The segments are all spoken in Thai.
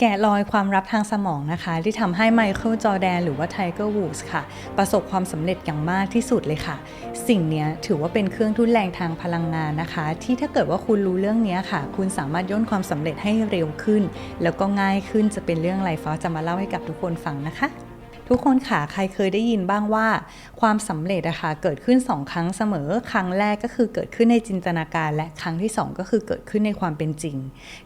แกะรอยความรับทางสมองนะคะ ที่ทำให้ไมเคิลจอร์แดนหรือว่าไทเกอร์วูดส์ค่ะ ประสบความสำเร็จอย่างมากที่สุดเลยค่ะ สิ่งนี้ถือว่าเป็นเครื่องทุนแรงทางพลังงานนะคะ ที่ถ้าเกิดว่าคุณรู้เรื่องนี้ค่ะ คุณสามารถย่นความสำเร็จให้เร็วขึ้น แล้วก็ง่ายขึ้นจะเป็นเรื่องอะไรฟ้าจะมาเล่าให้กับทุกคนฟังนะคะ ทุกคนค่ะใครเคยได้ยินบ้างว่า ความสำเร็จอะค่ะเกิดขึ้น 2 ครั้งเสมอ ครั้งแรกก็คือเกิดขึ้นในจินตนาการ และครั้งที่ 2 ก็คือเกิดขึ้นในความเป็นจริง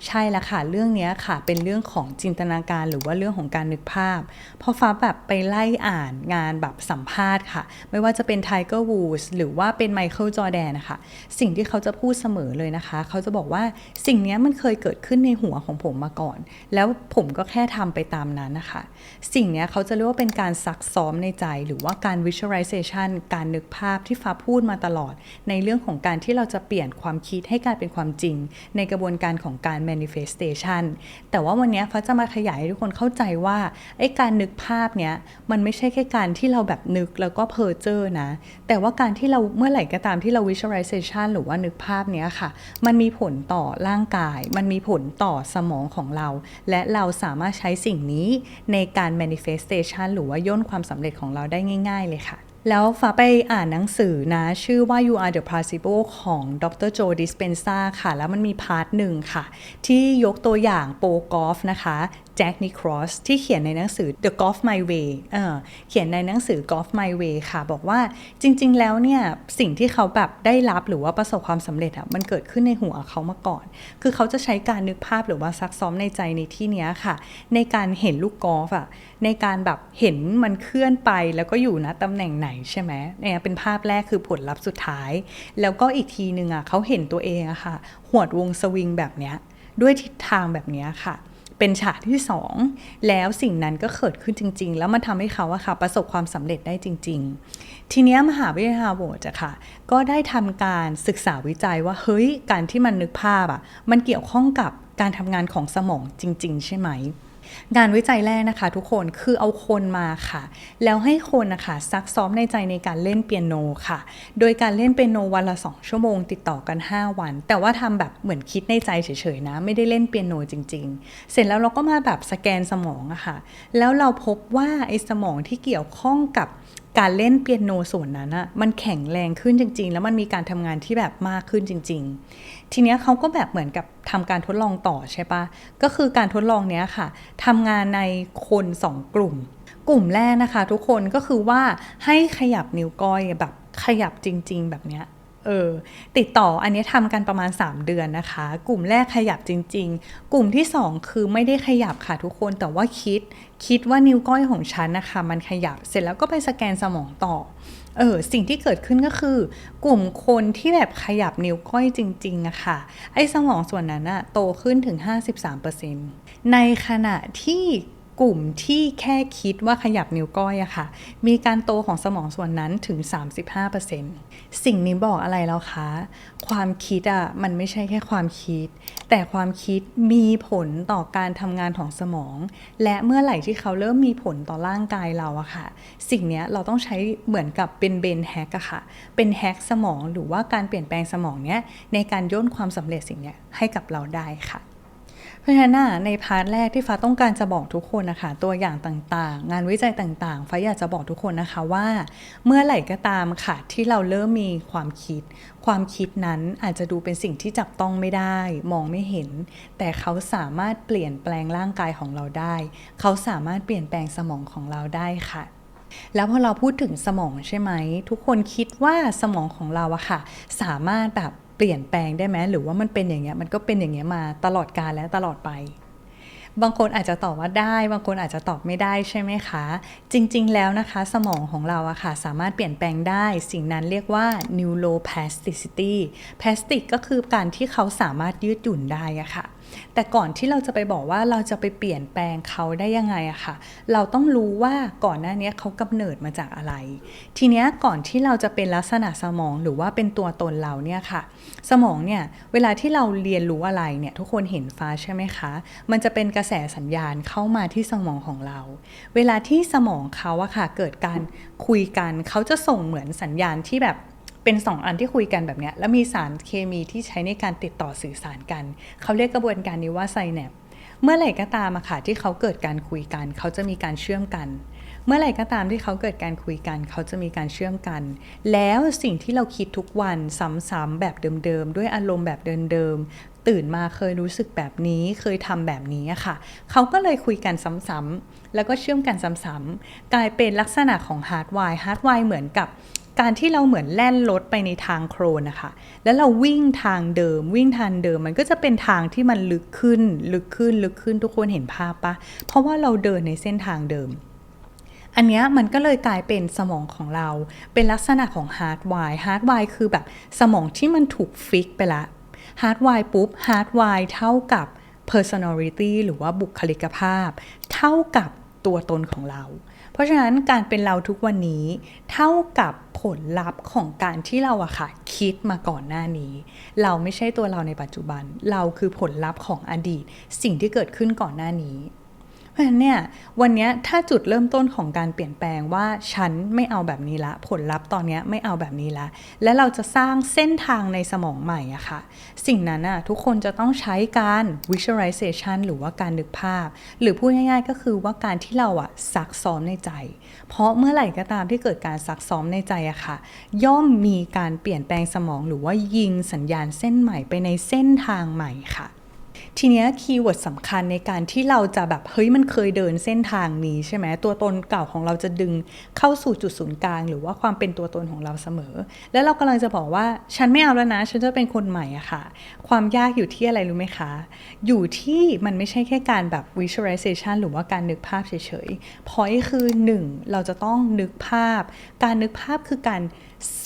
ใช่ล้วค่ะเรื่องนี้ค่ะเป็นเรื่องของจินตนาการหรือว่าเรื่องของการนึกภาพพอฟ้าแบบไปไล่อ่านงานแบบสัมภาษณ์ค่ะ ไม่ว่าจะเป็นไทเกอร์วูดส์หรือว่าเป็นไมเคิลจอแดนนะคะสิ่งที่เขาจะพูดเสมอเลยนะคะ เขาจะบอกว่าสิ่งนี้มันเคยเกิดขึ้นในหัวของผมมาก่อน แล้วผมก็แค่ทำไปตามนั้นนะคะ สิ่งนี้เขาจะเรียกว่าเป็นการซักซ้อมในใจ หรือว่าการ visualization การนึกภาพที่ฟ้าพูดมาตลอด ในเรื่องของการที่เราจะเปลี่ยนความคิดให้กลายเป็นความจริง ในกระบวนการของการ manifestation แต่ว่าวันนี้ฟ้าจะมาขยายให้ทุกคนเข้าใจว่าไอ้การนึกภาพเนี้ยมันไม่ใช่แค่การที่เราแบบนึกแล้วก็เพ้อเจ้อนะ แต่ว่าการที่เราเมื่อไหร่ก็ตามที่เรา visualization หรือว่านึกภาพเนี้ยค่ะ มันมีผลต่อร่างกาย มันมีผลต่อสมองของเรา และเราสามารถใช้สิ่งนี้ในการ manifestation หรือือว่าย่นความสำเร็จของเราได้ง่าย ๆ เลยค่ะ แล้วฟ้าไปอ่านหนังสือนะ ชื่อว่า You Are the Placebo ของดรโจดิสเปนซาค่ะ แล้วมันมีพาร์ทหนึ่งค่ะ ที่ยกตัวอย่างโปรกอล์ฟนะคะ แจ็คนิครอสที่เขียนในหนังสือ The Golf My Way เออเขียนในหนังสือ Golf My Way ค่ะ บอกว่าจริง ๆ แล้วเนี่ย สิ่งที่เขาแบบได้รับหรือว่าประสบความสำเร็จอะมันเกิดขึ้นในหัวเขามาก่อน คือเขาจะใช้การนึกภาพหรือว่าซักซ้อมในใจในที่เนี้ยค่ะ ในการเห็นลูกกอล์ฟอะในการแบบเห็นมันเคลื่อนไปแล้วก็อยู่นะตำแหน่งไหนใช่ไหมเนี่ยเป็นภาพแรกคือผลลัพธ์สุดท้าย แล้วก็อีกทีหนึ่งอะเขาเห็นตัวเองอะค่ะ หวดวงสวิงแบบเนี้ยด้วยทิศทางแบบเนี้ยค่ะ เป็นฉากที่ 2 แล้วสิ่งนั้นก็เกิดขึ้นจริง ๆ แล้วมันทำให้เขาอะค่ะประสบความสำเร็จได้จริง ๆ ทีนี้มหาวิทยาลัยฮาร์วาร์ดอะค่ะ ก็ได้ทำการศึกษาวิจัยว่าเฮ้ยการที่มันนึกภาพอะมันเกี่ยวข้องกับการทำงานของสมองจริง ๆ ใช่ไหม งานวิจัยแรกนะคะ ทุกคนคือเอาคนมาค่ะ แล้วให้คนนะคะซักซ้อมในใจในการเล่นเปียโนค่ะ โดยการเล่นเปียโนวันละ 2 ชั่วโมง ติดต่อกัน 5 วัน แต่ว่าทำแบบเหมือนคิดในใจเฉยๆนะ ไม่ได้เล่นเปียโนจริง ๆ เสร็จแล้วเราก็มาแบบสแกนสมองอะค่ะ แล้วเราพบว่าไอ้สมองที่เกี่ยวข้องกับ การเล่นเปียโนส่วนนั้นอะมันแข็งแรงขึ้นจริง ๆ แล้วมันมีการทำงานที่แบบมากขึ้นจริง ๆ ทีเนี้ยเขาก็แบบเหมือนกับทำการทดลองต่อใช่ปะก็คือการทดลองเนี้ยค่ะทำงานในคนสองกลุ่ม กลุ่มแรกนะคะ ทุกคนก็คือว่าให้ขยับนิ้วก้อยแบบขยับจริง ๆ แบบเนี้ย เออติดต่ออันนี้ทำกันประมาณ 3 เดือนนะคะ กลุ่มแรกขยับจริง ๆ กลุ่มที่ 2 คือไม่ได้ขยับค่ะทุกคนแต่ว่าคิด คิดว่านิ้วก้อยของฉันนะคะ มันขยับเสร็จแล้วก็ไปสแกนสมองต่อเออสิ่งที่เกิดขึ้นก็คือ กลุ่มคนที่แบบขยับนิ้วก้อยจริงๆอะค่ะ ไอ้สมองส่วนนั้นอะโตขึ้นถึง 53%ในขณะที่ กลุ่มที่แค่คิดว่าขยับนิ้วก้อยอะค่ะ มีการโตของสมองส่วนนั้นถึง 35%สิ่งนี้บอกอะไรแล้วคะ ความคิดอะมันไม่ใช่แค่ความคิด แต่ความคิดมีผลต่อการทำงานของสมอง และเมื่อไหร่ที่เขาเริ่มมีผลต่อร่างกายเราอะค่ะ สิ่งนี้เราต้องใช้เหมือนกับเป็นเบนแฮกอะค่ะ เป็นแฮกสมองหรือว่าการเปลี่ยนแปลงสมองเนี้ยในการย่นความสำเร็จสิ่งเนี้ยให้กับเราได้ค่ะ เพราะฉะนั้นน่ะในพาร์ทแรกที่ฟ้าต้องการจะบอกทุกคนนะคะ ตัวอย่างต่างๆ งานวิจัยต่างๆ ฟ้าอยากจะบอกทุกคนนะคะว่า เมื่อไหร่ก็ตามค่ะที่เราเริ่มมีความคิด ความคิดนั้นอาจจะดูเป็นสิ่งที่จับต้องไม่ได้ มองไม่เห็น แต่เขาสามารถเปลี่ยนแปลงร่างกายของเราได้ เขาสามารถเปลี่ยนแปลงสมองของเราได้ค่ะแล้วพอเราพูดถึงสมองใช่ไหม ทุกคนคิดว่าสมองของเราอะค่ะ สามารถแบบ เปลี่ยนแปลงได้ไหมหรือว่ามันเป็นอย่างเงี้ยมันก็เป็นอย่างเงี้ยมาตลอดกาลและตลอดไป บางคนอาจจะตอบว่าได้ บางคนอาจจะตอบไม่ได้ใช่ไหมคะ จริง ๆ แล้วนะคะ สมองของเราอะค่ะ สามารถเปลี่ยนแปลงได้สิ่งนั้นเรียกว่า neuroplasticity plastic ก็คือการที่เขาสามารถยืดหยุ่นได้อะค่ะแต่ก่อนที่เราจะไปบอกว่าเราจะไปเปลี่ยนแปลงเขาได้ยังไงอะค่ะ เราต้องรู้ว่าก่อนหน้านี้เขากำเนิดมาจากอะไร ทีเนี้ยก่อนที่เราจะเป็นลักษณะสมองหรือว่าเป็นตัวตนเราเนี่ยค่ะ สมองเนี่ยเวลาที่เราเรียนรู้อะไรเนี่ยทุกคนเห็นฟ้าใช่ไหมคะ มันจะเป็นกระแสสัญญาณเข้ามาที่สมองของเรา เวลาที่สมองเขาอะค่ะเกิดการคุยกันเขาจะส่งเหมือนสัญญาณที่แบบ เป็นสองอันที่คุยกันแบบนี้แล้วมีสารเคมีที่ใช้ในการติดต่อสื่อสารกัน เขาเรียกกระบวนการนี้ว่าไซแนปเมื่อไหร่ก็ตามอะค่ะที่เขาเกิดการคุยกัน เขาจะมีการเชื่อมกัน เมื่อไหร่ก็ตามที่เขาเกิดการคุยกัน เขาจะมีการเชื่อมกัน แล้วสิ่งที่เราคิดทุกวันซ้ำๆแบบเดิมๆด้วยอารมณ์แบบเดิมๆตื่นมาเคยรู้สึกแบบนี้เคยทำแบบนี้ค่ะ เขาก็เลยคุยกันซ้ำๆแล้วก็เชื่อมกันซ้ำๆกลายเป็นลักษณะของฮาร์ดไวร์ฮาร์ดไวร์เหมือนกับ การที่เราเหมือนแล่นรถไปในทางโครนนะคะ แล้วเราวิ่งทางเดิม วิ่งทางเดิมมันก็จะเป็นทางที่มันลึกขึ้น ลึกขึ้น ลึกขึ้นทุกคนเห็นภาพปะ เพราะว่าเราเดินในเส้นทางเดิม อันนี้มันก็เลยกลายเป็นสมองของเรา เป็นลักษณะของฮาร์ดไวร์ฮาร์ดไวร์คือแบบสมองที่มันถูกฟิกไปละฮาร์ดไวร์ปุ๊บฮาร์ดไวร์เท่ากับ personality หรือว่าบุคลิกภาพ เท่ากับตัวตนของเรา เพราะฉะนั้นการเป็นเราทุกวันนี้เท่ากับผลลัพธ์ของการที่เราอะค่ะคิดมาก่อนหน้านี้ เราไม่ใช่ตัวเราในปัจจุบัน เราคือผลลัพธ์ของอดีต สิ่งที่เกิดขึ้นก่อนหน้านี้ เพราะฉะนั้นเนี่ยวันนี้ถ้าจุดเริ่มต้นของการเปลี่ยนแปลงว่าฉันไม่เอาแบบนี้ละ ผลลัพธ์ตอนนี้ไม่เอาแบบนี้ละ และเราจะสร้างเส้นทางในสมองใหม่อะค่ะ สิ่งนั้นอะทุกคนจะต้องใช้การ visualization หรือว่าการนึกภาพ หรือพูดง่ายๆ ก็คือว่าการที่เราอะซักซ้อมในใจ เพราะเมื่อไหร่ก็ตามที่เกิดการซักซ้อมในใจอะค่ะ ย่อมมีการเปลี่ยนแปลงสมองหรือว่ายิงสัญญาณเส้นใหม่ไปในเส้นทางใหม่ค่ะ ทีเนี้ยคีย์เวิร์ดสำคัญในการที่เราจะแบบเฮ้ยมันเคยเดินเส้นทางนี้ใช่ไหมตัวตนเก่าของเราจะดึงเข้าสู่จุดศูนย์กลาง หรือว่าความเป็นตัวตนของเราเสมอ แล้วเรากำลังจะบอกว่าฉันไม่เอาแล้วนะ ฉันจะเป็นคนใหม่อะค่ะ ความยากอยู่ที่อะไรรู้ไหมคะ อยู่ที่มันไม่ใช่แค่การแบบ visualization หรือว่าการนึกภาพเฉยๆ point คือหนึ่งเราจะต้องนึกภาพ การนึกภาพคือการ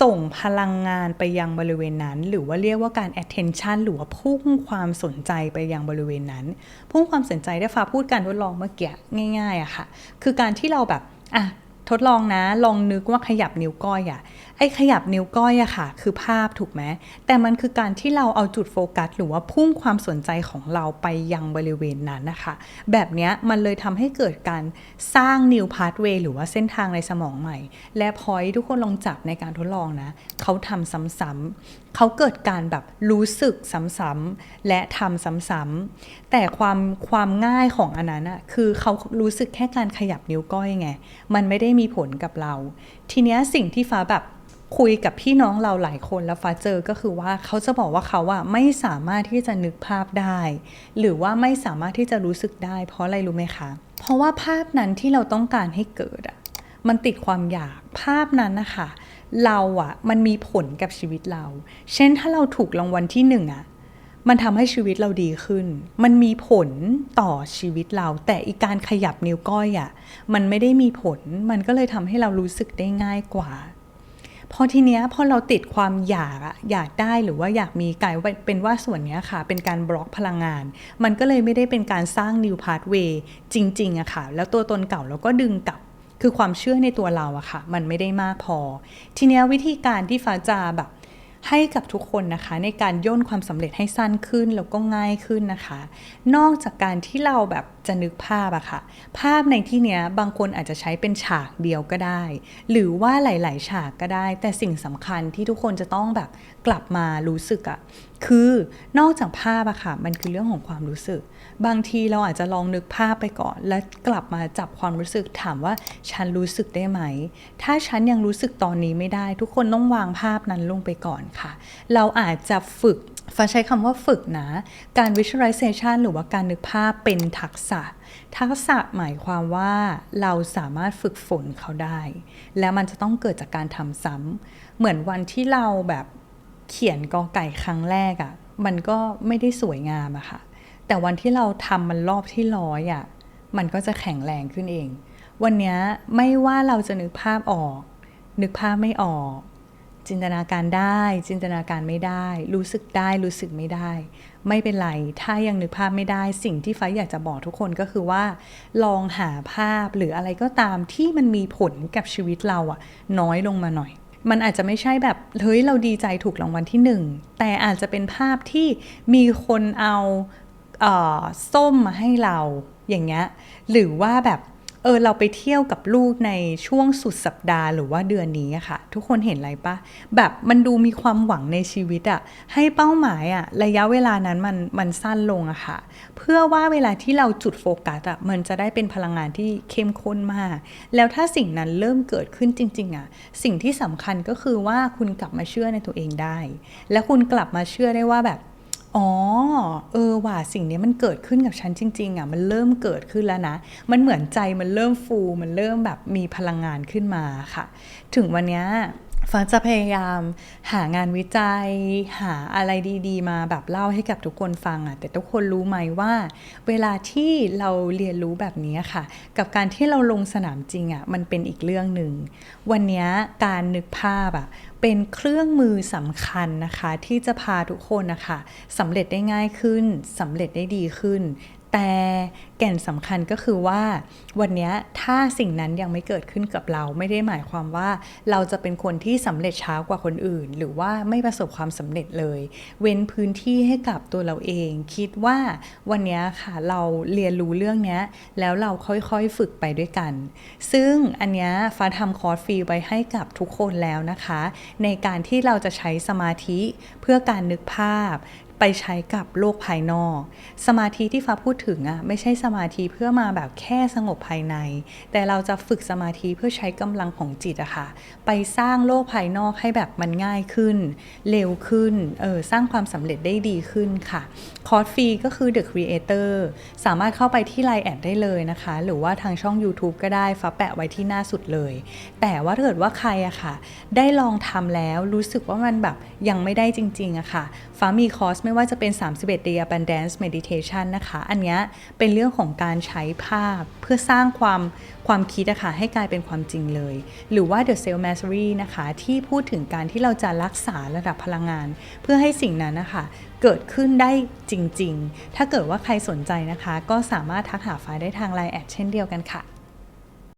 ส่งพลังงานไปยังบริเวณนั้น หรือว่าเรียกว่าการ attention หรือว่าพุ่งความสนใจไปยังบริเวณนั้น พุ่งความสนใจได้ฟ้าพูดการทดลองเมื่อกี้ง่ายๆอะค่ะ คือการที่เราแบบอะทดลองนะ ลองนึกว่าขยับนิ้วก้อยอะ ไอ้ขยับนิ้วก้อยอะค่ะ คือภาพถูกไหมแต่มันคือการที่เราเอาจุดโฟกัส หรือว่าพุ่งความสนใจของเราไปยังบริเวณนั้นนะคะแบบนี้มันเลยทำให้เกิดการสร้าง new pathway หรือว่าเส้นทางในสมองใหม่ และพอยทุกคนลองจับในการทดลองนะเขาทำซ้ำๆเขาเกิดการแบบรู้สึกซ้ำๆและทำซ้ำๆแต่ความความง่ายของอันนั้นอะคือเขารู้สึกแค่การขยับนิ้วก้อยไง มันไม่ได้มีผลกับเรา ทีเนี้ยสิ่งที่ฟ้าแบบ คุยกับพี่น้องเราหลายคนแล้วฟ้าเจอก็คือว่าเขาจะบอกว่าเขาอะไม่สามารถที่จะนึกภาพได้ หรือว่าไม่สามารถที่จะรู้สึกได้ เพราะอะไรรู้ไหมคะ เพราะว่าภาพนั้นที่เราต้องการให้เกิดอะมันติดความอยากภาพนั้นนะคะเราอะมันมีผลกับชีวิตเรา เช่นถ้าเราถูกรางวัลที่หนึ่งอะมันทำให้ชีวิตเราดีขึ้น มันมีผลต่อชีวิตเรา แต่อีการขยับนิ้วก้อยอะมันไม่ได้มีผล มันก็เลยทำให้เรารู้สึกได้ง่ายกว่า พอทีเนี้ยพอเราติดความอยากอะอยากได้หรือว่าอยากมีกลายเป็นว่าส่วนเนี้ยค่ะ เป็นการบล็อกพลังงาน มันก็เลยไม่ได้เป็นการสร้าง new pathway จริงๆอะค่ะ แล้วตัวตนเก่าเราก็ดึงกลับคือความเชื่อในตัวเราอะค่ะ มันไม่ได้มากพอ ทีเนี้ยวิธีการที่ฟ้าจะแบบให้กับทุกคนนะคะในการย่นความสำเร็จให้สั้นขึ้นแล้วก็ง่ายขึ้นนะคะ นอกจากการที่เราแบบ จะนึกภาพอะค่ะ ภาพในที่เนี้ยบางคนอาจจะใช้เป็นฉากเดียวก็ได้ หรือว่าหลาย ๆ ฉากก็ได้ แต่สิ่งสำคัญที่ทุกคนจะต้องแบบกลับมารู้สึกอะคือนอกจากภาพอะค่ะ มันคือเรื่องของความรู้สึก บางทีเราอาจจะลองนึกภาพไปก่อน แล้วกลับมาจับความรู้สึกถามว่าฉันรู้สึกได้ไหม ถ้าฉันยังรู้สึกตอนนี้ไม่ได้ ทุกคนต้องวางภาพนั้นลงไปก่อนค่ะ เราอาจจะฝึก ฟ้าใช้คำว่าฝึกนะ การ visualization หรือว่าการนึกภาพเป็นทักษะ ทักษะหมายความว่าเราสามารถฝึกฝนเขาได้ แล้วมันจะต้องเกิดจากการทำซ้ำเหมือนวันที่เราแบบเขียนกอไก่ครั้งแรกอะ่ะ มันก็ไม่ได้สวยงามอะค่ะ แต่วันที่เราทำมันรอบที่ร้อยอะ่ะ มันก็จะแข็งแรงขึ้นเอง วันนี้ไม่ว่าเราจะนึกภาพออก นึกภาพไม่ออก จินตนาการได้ จินตนาการไม่ได้ รู้สึกได้รู้สึกไม่ได้ ไม่เป็นไร ถ้ายังนึกภาพไม่ได้สิ่งที่ฟ้าอยากจะบอกทุกคนก็คือว่า ลองหาภาพหรืออะไรก็ตามที่มันมีผลกับชีวิตเราอะน้อยลงมาหน่อย มันอาจจะไม่ใช่แบบเฮ้ยเราดีใจถูกรางวัลที่หนึ่งแต่อาจจะเป็นภาพที่มีคนเอาเออส้มมาให้เราอย่างเงี้ยหรือว่าแบบ เออเราไปเที่ยวกับลูกในช่วงสุดสัปดาห์หรือว่าเดือนนี้อะค่ะ ทุกคนเห็นอะไรปะแบบมันดูมีความหวังในชีวิตอะให้เป้าหมายอะระยะเวลานั้นมันมันสั้นลงอะค่ะ เพื่อว่าเวลาที่เราจุดโฟกัสอะมันจะได้เป็นพลังงานที่เข้มข้นมาก แล้วถ้าสิ่งนั้นเริ่มเกิดขึ้นจริง ๆอะสิ่งที่สำคัญก็คือว่าคุณกลับมาเชื่อในตัวเองได้ และคุณกลับมาเชื่อได้ว่าแบบ อ๋อ เออว่ะสิ่งนี้มันเกิดขึ้นกับฉันจริง ๆอะมันเริ่มเกิดขึ้นแล้วนะ มันเหมือนใจมันเริ่มฟู มันเริ่มแบบมีพลังงานขึ้นมาค่ะ ถึงวันนี้ ฟ้าจะพยายามหางานวิจัย หาอะไรดี ๆ มาแบบเล่าให้กับทุกคนฟังอะแต่ทุกคนรู้ไหมว่า เวลาที่เราเรียนรู้แบบนี้ค่ะ กับการที่เราลงสนามจริงอะมันเป็นอีกเรื่องหนึ่ง วันนี้การนึกภาพอะเป็นเครื่องมือสำคัญนะคะ ที่จะพาทุกคนนะคะสำเร็จได้ง่ายขึ้นสำเร็จได้ดีขึ้น แต่แก่นสำคัญก็คือว่าวันนี้ถ้าสิ่งนั้นยังไม่เกิดขึ้นกับเรา ไม่ได้หมายความว่าเราจะเป็นคนที่สำเร็จช้ากว่าคนอื่น หรือว่าไม่ประสบความสำเร็จเลย เว้นพื้นที่ให้กับตัวเราเอง คิดว่าวันนี้ค่ะเราเรียนรู้เรื่องนี้แล้วเราค่อยๆฝึกไปด้วยกัน ซึ่งอันนี้ฟ้าทำคอร์สฟรีไว้ให้กับทุกคนแล้วนะคะ ในการที่เราจะใช้สมาธิเพื่อการนึกภาพ ไปใช้กับโลกภายนอก สมาธิที่ฟ้าพูดถึงอะไม่ใช่สมาธิเพื่อมาแบบแค่สงบภายใน แต่เราจะฝึกสมาธิเพื่อใช้กำลังของจิตอะค่ะ ไปสร้างโลกภายนอกให้แบบมันง่ายขึ้น เร็วขึ้นเออสร้างความสำเร็จได้ดีขึ้นค่ะ คอร์สฟรีก็คือ The Creator สามารถเข้าไปที่ Line แอดได้เลยนะคะ หรือว่าทางช่อง YouTube ก็ได้ฟ้าแปะไว้ที่หน้าสุดเลย แต่ว่าถ้าเกิดว่าใครอะค่ะ ได้ลองทำแล้วรู้สึกว่ามันแบบยังไม่ได้จริงๆอะค่ะ ฟ้ามีคอร์สไม่ว่าจะเป็น 31 Day Abundance Meditation นะคะ อันนี้เป็นเรื่องของการใช้ภาพเพื่อสร้างความความคิดอะค่ะให้กลายเป็นความจริงเลย หรือว่า The Self Mastery นะคะ ที่พูดถึงการที่เราจะรักษาระดับพลังงาน เพื่อให้สิ่งนั้นนะคะเกิดขึ้นได้จริง ๆ ถ้าเกิดว่าใครสนใจนะคะ ก็สามารถทักหาฟ้าได้ทาง Line แอดเช่นเดียวกันค่ะ